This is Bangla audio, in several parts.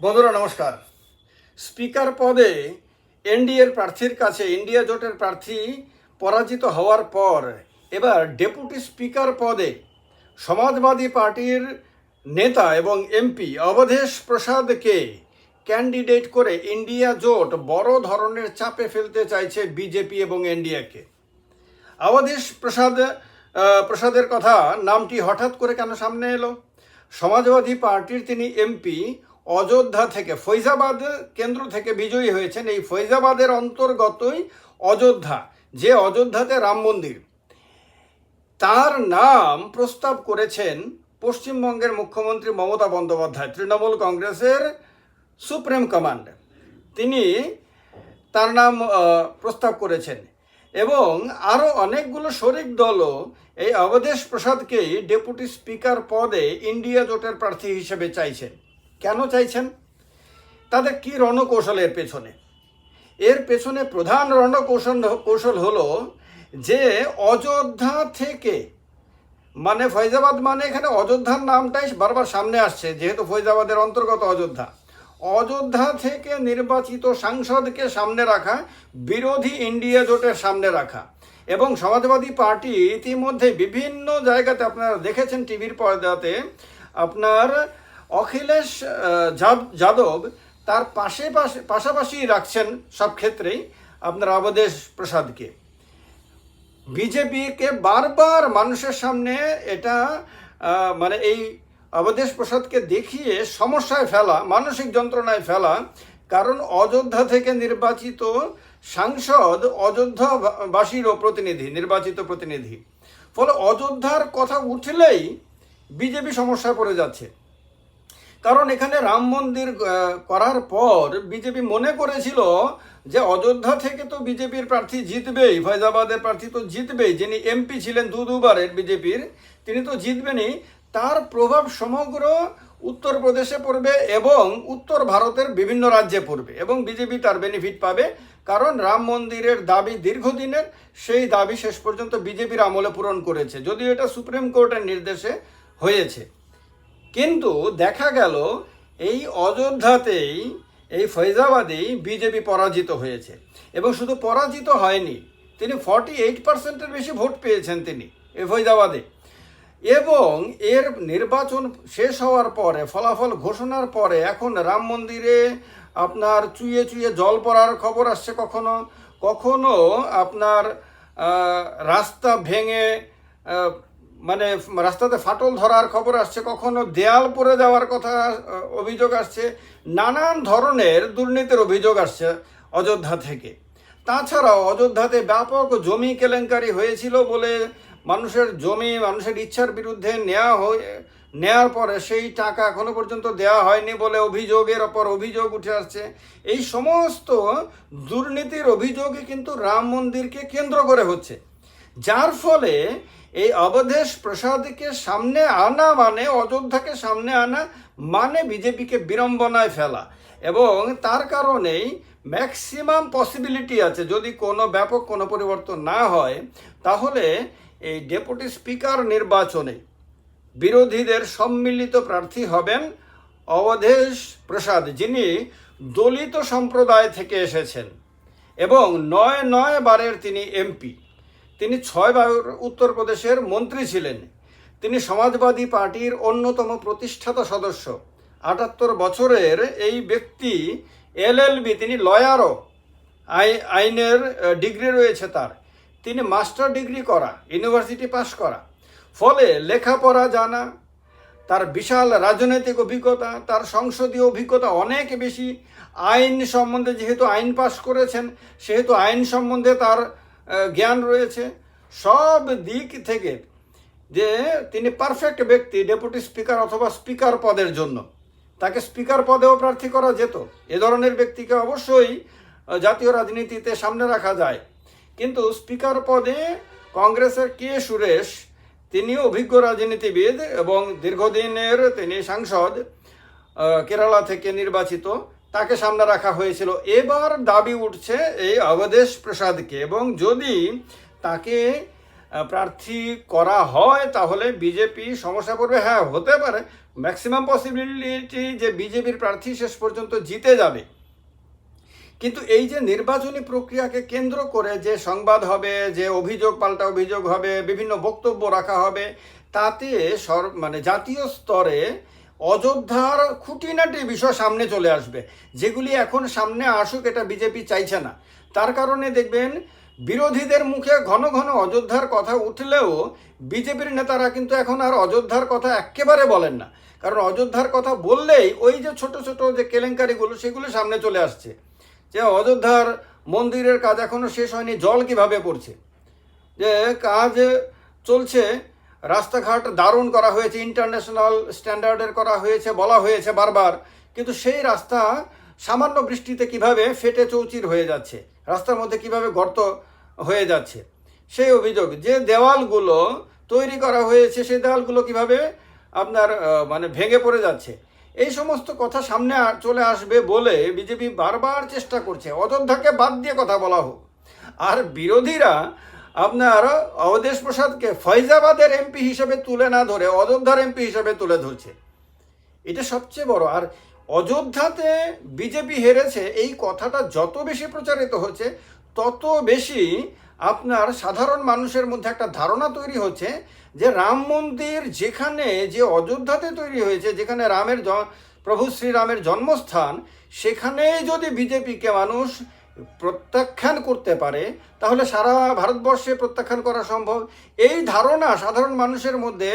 বন্ধুরা, নমস্কার। স্পিকার পদে এনডিএর প্রার্থীর কাছে, ইন্ডিয়া জোটের প্রার্থী পরাজিত হওয়ার পর এবার ডেপুটি স্পিকার পদে সমাজবাদী পার্টির নেতা এবং এমপি অবধেশ প্রসাদকে ক্যান্ডিডেট করে ইন্ডিয়া জোট বড় ধরনের চাপে ফেলতে চাইছে বিজেপি এবং এনডিএকে। অবধেশ প্রসাদ প্রসাদের কথা নামটি হঠাৎ করে কেন সামনে এলো? সমাজবাদী পার্টির তিনি এমপি অযোধ্যা থেকে, ফৈজাবাদ কেন্দ্র থেকে বিজয়ী হয়েছেন এই ফৈজাবাদের অন্তর্গতই অযোধ্যা, যে অযোধ্যাতে রাম মন্দির। তার নাম প্রস্তাব করেছেন পশ্চিমবঙ্গের মুখ্যমন্ত্রী মমতা বন্দ্যোপাধ্যায়, তৃণমূল কংগ্রেসের সুপ্রিম কমান্ড। তিনি তার নাম প্রস্তাব করেছেন এবং আরও অনেকগুলো শরিক দলও এই অবধেশ প্রসাদকেই ডেপুটি স্পিকার পদে ইন্ডিয়া জোটের প্রার্থী হিসেবে চাইছেন। কেন চাইছেন? তাদের কি রণকৌশল এর পেছনে? এর পেছনে প্রধান রণকৌশল কৌশল হলো যে অযোধ্যা থেকে মানে ফৈজাবাদ মানে এখানে অযোধ্যার নামটাই বারবার সামনে আসছে, যেহেতু ফৈজাবাদের অন্তর্গত অযোধ্যা। অযোধ্যা থেকে নির্বাচিত সাংসদকে সামনে রাখা, বিরোধী ইন্ডিয়া জোটের সামনে রাখা এবং সমাজবাদী পার্টি ইতিমধ্যে বিভিন্ন জায়গাতে আপনারা দেখেছেন টিভির পর্দাতে, আপনার অখিলেশ যাদ- যাদব তার পাশে পাশে, পাশাপাশি রাখছেন সব ক্ষেত্রেই আপনার অবধেশ প্রসাদকে। বিজেপিকে বারবার মানুষের সামনে এটা মানে এই অবদেশ প্রসাদকে দেখিয়ে সমস্যায় ফেলা, মানসিক যন্ত্রণায় ফেলা, কারণ অযোধ্যা থেকে নির্বাচিত সাংসদ অযোধ্যাবাসীরও প্রতিনিধি, নির্বাচিত প্রতিনিধি। ফলে অযোধ্যার কথা উঠলেই বিজেপি সমস্যায় পড়ে যাচ্ছে। কারণ এখানে রাম মন্দির করার পর বিজেপি মনে করেছিল যে অযোধ্যা থেকে তো বিজেপির প্রার্থী জিতবেই ফৈজাবাদের প্রার্থী তো জিতবেই, যিনি এমপি ছিলেন দু দুবারের বিজেপির, তিনি তো জিতবেনই। তার প্রভাব সমগ্র উত্তরপ্রদেশে পড়বে এবং উত্তর ভারতের বিভিন্ন রাজ্যে পড়বে এবং বিজেপি তার বেনিফিট পাবে। কারণ রাম মন্দিরের দাবি দীর্ঘদিনের, সেই দাবি শেষ পর্যন্ত বিজেপির আমলে পূরণ করেছে, যদিও এটা সুপ্রিম কোর্টের নির্দেশে হয়েছে। কিন্তু দেখা গেল এই অযোধ্যাতেই, এই ফৈজাবাদেই বিজেপি পরাজিত হয়েছে। এবং শুধু পরাজিত হয়নি, তিনি ফর্টি এইট পার্সেন্টের বেশি ভোট পেয়েছেন তিনি এই ফৈজাবাদে। এবং এর নির্বাচন শেষ হওয়ার পরে, ফলাফল ঘোষণার পরে এখন রাম মন্দিরে আপনার চুয়ে চুয়ে জল পড়ার খবর আসছে কখনো? কখনো আপনার রাস্তা ভেঙে মানে রাস্তাতে ফাটল ধরার খবর আসছে, কখনো দেয়াল পড়ে যাওয়ার কথা অভিযোগ আসছে, নানান ধরনের দুর্নীতির অভিযোগ আসছে অযোধ্যা থেকে। তাছাড়াও অযোধ্যাতে ব্যাপক জমি কেলেঙ্কারি হয়েছিল বলে মানুষের জমি, মানুষের ইচ্ছার বিরুদ্ধে নেওয়া হয়ে নেওয়ার পরে সেই টাকা এখনও পর্যন্ত দেওয়া হয়নি বলে অভিযোগের ওপর অভিযোগ উঠে আসছে। এই সমস্ত দুর্নীতির অভিযোগই কিন্তু রাম মন্দিরকে কেন্দ্র করে হচ্ছে। যার ফলে এই অবধেশ প্রসাদকে সামনে আনা মানে অযোধ্যাকে সামনে আনা মানে বিজেপিকে বিড়ম্বনায় ফেলা। এবং তার কারণেই ম্যাক্সিমাম পসিবিলিটি আছে, যদি কোনো ব্যাপক কোনো পরিবর্তন না হয়, তাহলে এই ডেপুটি স্পিকার নির্বাচনে বিরোধীদের সম্মিলিত প্রার্থী হবেন অবধেশ প্রসাদ, যিনি দলিত সম্প্রদায় থেকে এসেছেন। এবং নয় নয় বারের তিনি এমপি। তিনি ছয় বার উত্তরপ্রদেশের মন্ত্রী ছিলেন। তিনি সমাজবাদী পার্টির অন্যতম প্রতিষ্ঠাতা সদস্য। আটাত্তর বছরের এই ব্যক্তি এলএলবি তিনি লয়ারও। আই, আইনের ডিগ্রি রয়েছে তার। তিনি মাস্টার ডিগ্রি করা, ইউনিভার্সিটি পাশ করা। ফলে লেখাপড়া জানা, তার বিশাল রাজনৈতিক অভিজ্ঞতা, তার সংসদীয় অভিজ্ঞতা অনেক বেশি। আইন সম্বন্ধে যেহেতু আইন পাশ করেছেন, সেহেতু আইন সম্বন্ধে তার জ্ঞান রয়েছে। সব দিক থেকে যে তিনি পারফেক্ট ব্যক্তি ডেপুটি স্পিকার অথবা স্পিকার পদের জন্য। তাকে স্পিকার পদেও প্রার্থী করা যেত। এ ধরনের ব্যক্তিকে অবশ্যই জাতীয় রাজনীতিতে সামনে রাখা যায়। কিন্তু স্পিকার পদে কংগ্রেসের কে সুরেশ, তিনি অভিজ্ঞ রাজনীতিবিদ এবং দীর্ঘদিনের তিনি সাংসদ কেরালা থেকে নির্বাচিত। তাকে সামনে রাখা হয়েছিল। এবার দাবি উঠছে এই অবধেশ প্রসাদকে এবং যদি তাকে প্রার্থী করা হয় তাহলে বিজেপি সমস্যা পড়বে। হ্যাঁ হতে পারে। ম্যাক্সিমাম পসিবিলিটি যে বিজেপির প্রার্থী শেষ পর্যন্ত জিতে যাবে। কিন্তু এই যে নির্বাচনী প্রক্রিয়াকে কেন্দ্র করে যে সংবাদ হবে, যে অভিযোগ, পাল্টা অভিযোগ হবে, বিভিন্ন বক্তব্য রাখা হবে, তাতে সর মানে জাতীয় স্তরে অযোধ্যার খুঁটিনাটি বিষয় সামনে চলে আসবে। যেগুলি এখন সামনে আসুক এটা বিজেপি চাইছে না। তার কারণে দেখবেন, বিরোধীদের মুখে ঘন ঘন অযোধ্যার কথা উঠলেও বিজেপির নেতারা কিন্তু এখন আর অযোধ্যার কথা একেবারে বলেন না। কারণ অযোধ্যার কথা বললেই ওই যে ছোট ছোট যে কেলেঙ্কারিগুলো, সেগুলো সামনে চলে আসছে। যে অযোধ্যার মন্দিরের কাজ এখনও শেষ হয়নি, জল কীভাবে পড়ছে? যে কাজ চলছে রাস্তাঘাট দারুণ করা হয়েছে ইন্টারন্যাশনাল স্ট্যান্ডার্ডের করা হয়েছে, বলা হয়েছে বারবার। কিন্তু সেই রাস্তা সামান্য বৃষ্টিতে কীভাবে ফেটে চৌচির হয়ে যাচ্ছে, রাস্তার মধ্যে কীভাবে গর্ত হয়ে যাচ্ছে, সেই অভিযোগ। যে দেওয়ালগুলো তৈরি করা হয়েছে, সেই দেওয়ালগুলো কীভাবে আপনার মানে ভেঙে পড়ে যাচ্ছে, এই সমস্ত কথা সামনে চলে আসবে বলে বিজেপি বারবার চেষ্টা করছে। অযোধ্যাকে বাদ দিয়ে কথা বলা হোক। আর বিরোধীরা আপনার অবদেশ প্রসাদকে ফৈজাবাদের এমপি হিসেবে তুলে না ধরে অযোধ্যার এমপি হিসেবে তুলে ধরছে। এটা সবচেয়ে বড়। আর অযোধ্যাতে বিজেপি হেরেছে, এই কথাটা যত বেশি প্রচারিত হচ্ছে, তত বেশি আপনার সাধারণ মানুষের মধ্যে একটা ধারণা তৈরি হচ্ছে যে রাম মন্দির যেখানে যে অযোধ্যাতে তৈরি হয়েছে, যেখানে রামের প্রভু শ্রীরামের জন্মস্থান সেখানে যদি বিজেপিকে মানুষ প্রত্যাখ্যান করতে পারে, তাহলে সারা ভারতবর্ষে প্রত্যাখ্যান করা সম্ভব। এই ধারণা সাধারণ মানুষের মধ্যে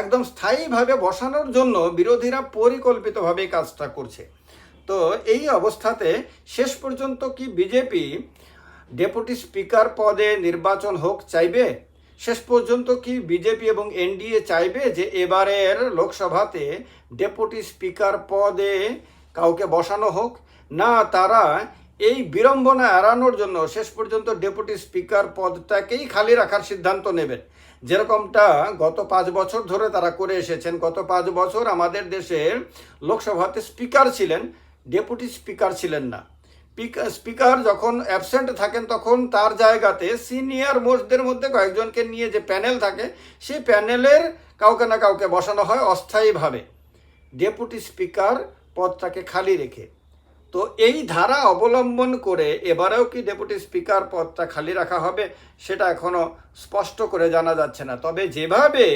একদম স্থায়ীভাবে বসানোর জন্য বিরোধীরা পরিকল্পিতভাবে কাজটা করছে। তো এই অবস্থাতে শেষ পর্যন্ত কি বিজেপি ডেপুটি স্পিকার পদে নির্বাচন হোক চাইবে? শেষ পর্যন্ত কি বিজেপি এবং এনডিএ চাইবে যে এবারের লোকসভাতে ডেপুটি স্পিকার পদে কাউকে বসানো হোক? না, তারা এই বিড়ম্বনা এড়ানোর জন্য শেষ পর্যন্ত ডেপুটি স্পিকার পদটাকেই খালি রাখার সিদ্ধান্ত নেবেন। যেরকমটা গত পাঁচ বছর ধরে তারা করে এসেছেন, গত পাঁচ বছর আমাদের দেশের লোকসভাতে স্পিকার ছিলেন, ডেপুটি স্পিকার ছিলেন না। পিক- স্পিকার যখন অ্যাবসেন্ট থাকেন তখন তার জায়গাতে সিনিয়র মোস্টদের মধ্যে কয়েকজনকে নিয়ে যে প্যানেল থাকে, সেই প্যানেলের কাউকে না কাউকে বসানো হয় অস্থায়ীভাবে। ডেপুটি স্পিকার পদটাকে খালি রেখে তো এই ধারা অবলম্বন করে এবারেও কি ডেপুটি স্পিকার পদটা খালি রাখা হবে সেটা এখনও স্পষ্ট করে জানা যাচ্ছে না। তবে যেভাবে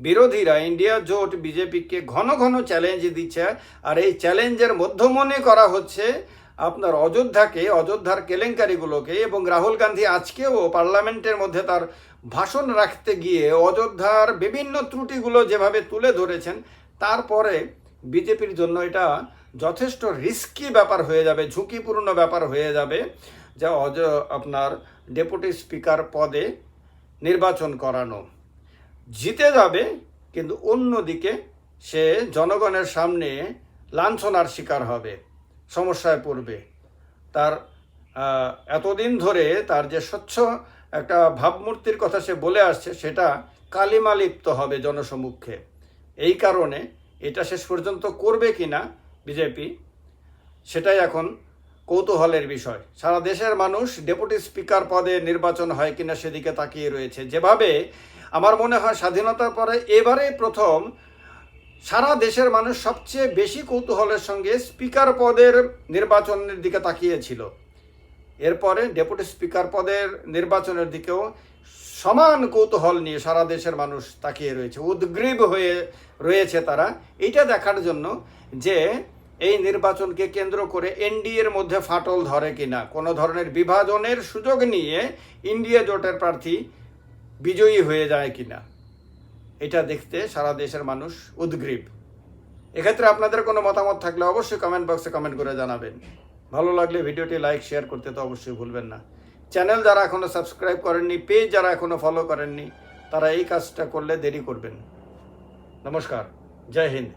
বিরোধীরা ইন্ডিয়া জোট বিজেপিকে ঘন ঘন চ্যালেঞ্জ দিচ্ছে আর এই চ্যালেঞ্জের মধ্যমনে করা হচ্ছে আপনার অযোধ্যাকে, অযোধ্যার কেলেঙ্কারিগুলোকে এবং রাহুল গান্ধী আজকেও পার্লামেন্টের মধ্যে তার ভাষণ রাখতে গিয়ে অযোধ্যার বিভিন্ন ত্রুটিগুলো যেভাবে তুলে ধরেছেন, তারপরে বিজেপির জন্য এটা যথেষ্ট রিস্কি ব্যাপার হয়ে যাবে, ঝুঁকিপূর্ণ ব্যাপার হয়ে যাবে, যা অজ, আপনার ডেপুটি স্পিকার পদে নির্বাচন করানো। জিতে যাবে, কিন্তু অন্যদিকে সে জনগণের সামনে লাঞ্ছনার শিকার হবে, সমস্যায় পড়বে। তার এতদিন ধরে তার যে স্বচ্ছ একটা ভাবমূর্তির কথা সে বলে আসছে, সেটা কালিমালিপ্ত হবে জনসমক্ষে। এই কারণে এটা শেষ পর্যন্ত করবে কিনা বিজেপি, সেটাই এখন কৌতূহলের বিষয়। সারা দেশের মানুষ ডেপুটি স্পিকার পদে নির্বাচন হয় কিনা সেদিকে তাকিয়ে রয়েছে। যেভাবে আমার মনে হয় স্বাধীনতার পরে এবারে প্রথম সারা দেশের মানুষ সবচেয়ে বেশি কৌতূহলের সঙ্গে স্পিকার পদের নির্বাচনের দিকে তাকিয়েছিল। এরপরে ডেপুটি স্পিকার পদের নির্বাচনের দিকেও সমান কৌতূহল নিয়ে সারা দেশের মানুষ তাকিয়ে রয়েছে। উদ্গ্রীব হয়ে রয়েছে তারা। এইটা দেখার জন্য যে এই নির্বাচনকে কেন্দ্র করে এনডিএর মধ্যে ফাটল ধরে কিনা, কোনো ধরনের বিভাজনের সুযোগ নিয়ে ইন্ডিয়া জোটের প্রার্থী বিজয়ী হয়ে যায় কিনা, এটা দেখতে সারা দেশের মানুষ উদ্গ্রীব। এক্ষেত্রে আপনাদের কোনো মতামত থাকলে অবশ্যই কমেন্ট বক্সে কমেন্ট করে জানাবেন। ভালো লাগলে ভিডিওটি লাইক শেয়ার করতে তো অবশ্যই ভুলবেন না। চ্যানেল যারা এখনও সাবস্ক্রাইব করেননি পেজ যারা এখনও ফলো করেননি, তারা এই কাজটা করলে দেরি করবেন। নমস্কার, জয় হিন্দ।